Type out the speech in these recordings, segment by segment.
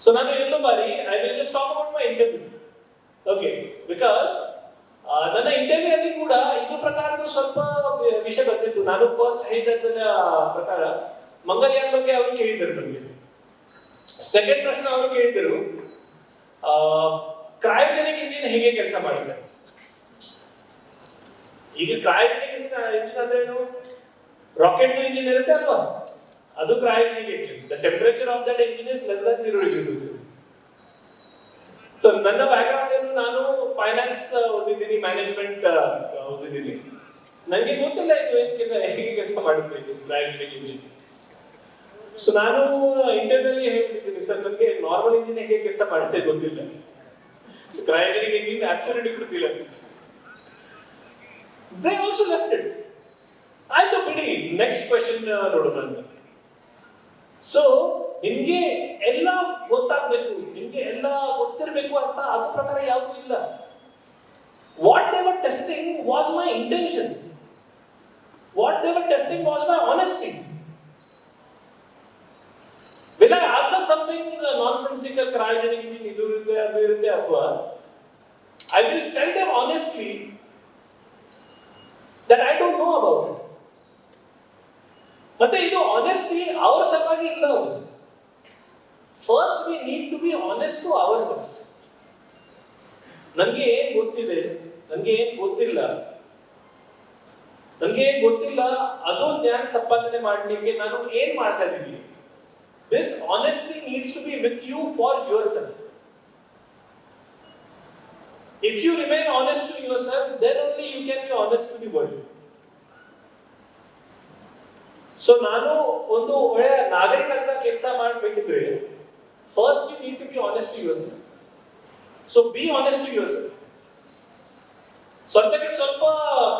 So ನಾನು ಇನ್ನೊಂದು ಬಾರಿ I will just talk about my interview okay because ನನ್ನ ಇಂಟರ್ವ್ಯೂ ಅಲ್ಲಿ ಕೂಡ ಇದು ಪ್ರಕಾರದ ಸ್ವಲ್ಪ ವಿಷಯ ಬರ್ತಿತ್ತು. ನಾನು ಫಸ್ಟ್ ಹೇಳಿದ ಪ್ರಕಾರ ಮಂಗಲ್ಯಾನ್ ಬಗ್ಗೆ ಅವರು ಕೇಳಿದರು ನಮಗೆ. ಸೆಕೆಂಡ್ ಪ್ರಶ್ನೆ ಅವರು ಕೇಳಿದರು ಕ್ರಯೋಜನಿಕ್ ಇಂಜಿನ್ ಹೇಗೆ ಕೆಲಸ ಮಾಡಿದೆ ಈಗ ಕ್ರಯೋಜನಿಕ್ ಇಂಜಿನ್ ಅಂದ್ರೆ ಏನು? ರಾಕೆಟ್ ಇಂಜಿನ್ ಇರುತ್ತೆ ಅಲ್ವಾ? ಅದು cryogenic engine the temperature of that engine is less than zero degree Celsius so ನನ್ನ ಬ್ಯಾಕ್ಗ್ರೌಂಡ್ ಏನು? ನಾನು ಫೈನಾನ್ಸ್ ಓದಿದ್ದೀನಿ ಮ್ಯಾನೇಜ್ಮೆಂಟ್ ಓದಿದ್ದೀನಿ ನನಗೆ ಗೊತ್ತಿಲ್ಲ ಇದು ಏನಕ್ಕಿಂತ ಹೇಗೆ ಕೆಲಸ ಮಾಡುತ್ತೆ ಇದು ಕ್ರಯೋಜನಿಕ್ ಇಂಜಿನ್ ಸೊ ನಾನು ಇಂಟರ್ನಲ್ಲಿ ಹೇಳ್ತಿದ್ದೀನಿ, ಸರ್ ನನಗೆ ನಾರ್ಮಲ್ ಇಂಜಿನ್ ಹೇಗೆ ಕೆಲಸ ಮಾಡುತ್ತೆ ಗೊತ್ತಿಲ್ಲ. ಕ್ರಯೋಜನಿಕ್ ಇಂಜಿನ್ ಅಬ್ಸಲ್ಯೂಟ್ಲಿ ಗೊತ್ತಿಲ್ಲ. ದೇ ಆಲ್ಸೋ ಲೆಫ್ಟ್ ಇಟ್ ಆಯ್ತು ಬಿಡಿ ನೆಕ್ಸ್ಟ್ ಕ್ವೆಶನ್ ನೋಡೋಣ ಅಂತ. ಸೊ ನಿಮ್ಗೆ ಎಲ್ಲ ಗೊತ್ತಾಗ್ಬೇಕು, ನಿಮ್ಗೆ ಎಲ್ಲ ಗೊತ್ತಿರಬೇಕು ಅಂತ ಅದ್ರ ಪ್ರಕಾರ ಯಾವುದು ಇಲ್ಲ. Whatever testing was my intention whatever testing was my honesty will I answer something nonsensical cryogenic ಇದು ಇರುತ್ತೆ, ಅದು ಇರುತ್ತೆ ಅಥವಾ I will tell them honestly that I don't know about it ಮತ್ತೆ ಇದು ಆನೆಸ್ಟ್ಲಿ ಅವರ್ ಸಲುವಾಗಿ ಇಲ್ಲ first we need to be honest to ourselves ನನಗೆ ಏನ್ ಗೊತ್ತಿದೆ ನನಗೆ ಏನ್ ಗೊತ್ತಿಲ್ಲ ನನಗೆ ಏನ್ ಗೊತ್ತಿಲ್ಲ, ಅದು ಜ್ಞಾನ ಸಂಪಾದನೆ ಮಾಡಲಿಕ್ಕೆ ನಾನು ಏನ್ ಮಾಡ್ತಾ ಇದ್ದೀನಿ? This honestly needs to be with you for yourself if you remain honest to yourself then only you can be honest to the world so ನಾನು ಒಂದು ಒಳ್ಳೆಯ ನಾಗರಿಕ ಅಂತ ಕೆಲಸ ಮಾಡಬೇಕಿದ್ರೆ first you need to be honest to yourself so be honest to yourself ಸ್ವಂತಕ್ಕೆ ಸ್ವಲ್ಪ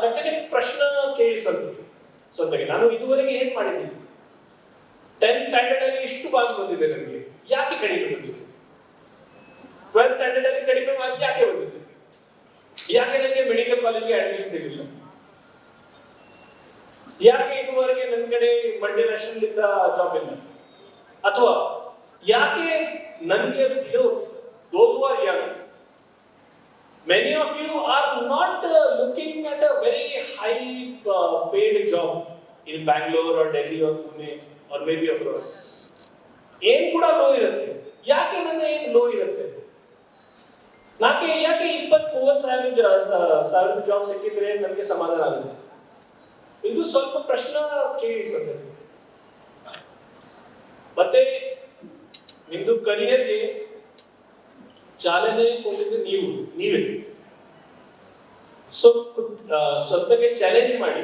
ಕಠಿಣ ಪ್ರಶ್ನೆ ಕೇಳಿ ಸ್ವಲ್ಪ. ಸ್ವಂತಕ್ಕೆ. ನಾನು ಇದುವರೆಗೆ ಏನ್ ಮಾಡಿದ್ದೀನಿ? ಟೆಂತ್ ಸ್ಟ್ಯಾಂಡರ್ಡ್ ಅಲ್ಲಿ ಇಷ್ಟು ಮಾರ್ಕ್ಸ್ ಬಂದಿದೆ ನನಗೆ ಯಾಕೆ ಕಡಿಮೆ ಬಂದಿದೆ? ಟ್ವೆಲ್ತ್ ಸ್ಟ್ಯಾಂಡರ್ಡ್ ಅಲ್ಲಿ ಕಡಿಮೆ ಮಾರ್ಕ್ ಯಾಕೆ ಬಂದಿದೆ? ಯಾಕೆ ನನಗೆ ಮೆಡಿಕಲ್ ಕಾಲೇಜ್ಗೆ ಅಡ್ಮಿಷನ್ ಸಿಗಲಿಲ್ಲ? ಯಾಕೆ ಇದುವರೆಗೆ ನನ್ನ ಕಡೆ ಮಲ್ಟಿ ನ್ಯಾಷನಲ್ ಇಂದ ಜಾಬ್ ಇಲ್ಲ ಅಥವಾ ಯಾಕೆ ನನಗೆ ಇದು those are young many of you are not looking at a very high paid job in Bangalore or Delhi or Pune or maybe abroad ಏನ್ ಕೂಡ ಲೋ ಇರುತ್ತೆ. ಯಾಕೆ ನನ್ನ ಏನ್ ಲೋ ಇರುತ್ತೆ? ನಾಕೆ, ಯಾಕೆ ಇಪ್ಪತ್ ಮೂವತ್ ಸಾವಿರ ಜ- ಸ- ಸಾವಿರದ ಜಾಬ್ ಸಿಕ್ಕಿದ್ರೆ ನನಗೆ ಸಮಾಧಾನ ಆಗುತ್ತೆ? ಇದು ಸ್ವಲ್ಪ ಪ್ರಶ್ನೆ ಕೇಳಿಸುತ್ತೆ ಮತ್ತೆ ನಿಮ್ದು ಕರಿಯರ್ಗೆ ಚಾಲನೆ ಕೊಟ್ಟಿದ್ದು ನೀವು, ನೀವೇ. ಸೊ ಸ್ವಂತಕ್ಕೆ ಚಾಲೆಂಜ್ ಮಾಡಿ,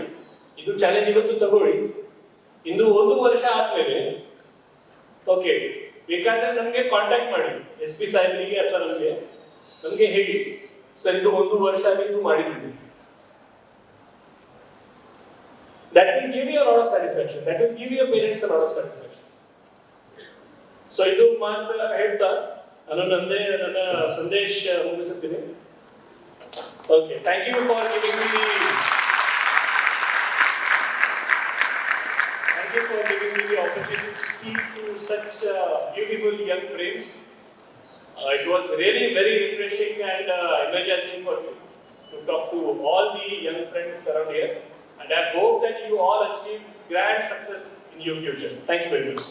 ಇದು ಚಾಲೆಂಜ್ ಇವತ್ತು ತಗೊಳ್ಳಿ. ಇಂದು ಒಂದು ವರ್ಷ ಆದ್ಮೇಲೆ ಓಕೆ ಬೇಕಾದ್ರೆ ನಮಗೆ ಕಾಂಟ್ಯಾಕ್ಟ್ ಮಾಡಿ, ಎಸ್ ಪಿ ಸಾಹೇಬರಿಗೆ ಅಥವಾ ನಮಗೆ ನಮಗೆ ಹೇಳಿ. ಸರ್, ಇದು ಒಂದು ವರ್ಷ ಇದು ಮಾಡಿದ್ದೀನಿ that will give you a lot of satisfaction. That will give your parents a lot of satisfaction. So ಇದು ಮಾತು ಹೇಳ್ತಾ ನಾನು ನಂದೇ ನನ್ನ ಸಂದೇಶ ಮುಗಿಸುತ್ತೀನಿ okay thank you for giving me thank you for giving me the opportunity to speak to such beautiful young brains it was really very refreshing and energising for me to talk to all the young friends around here. and I hope that you all achieve grand success in your future. Thank you very much.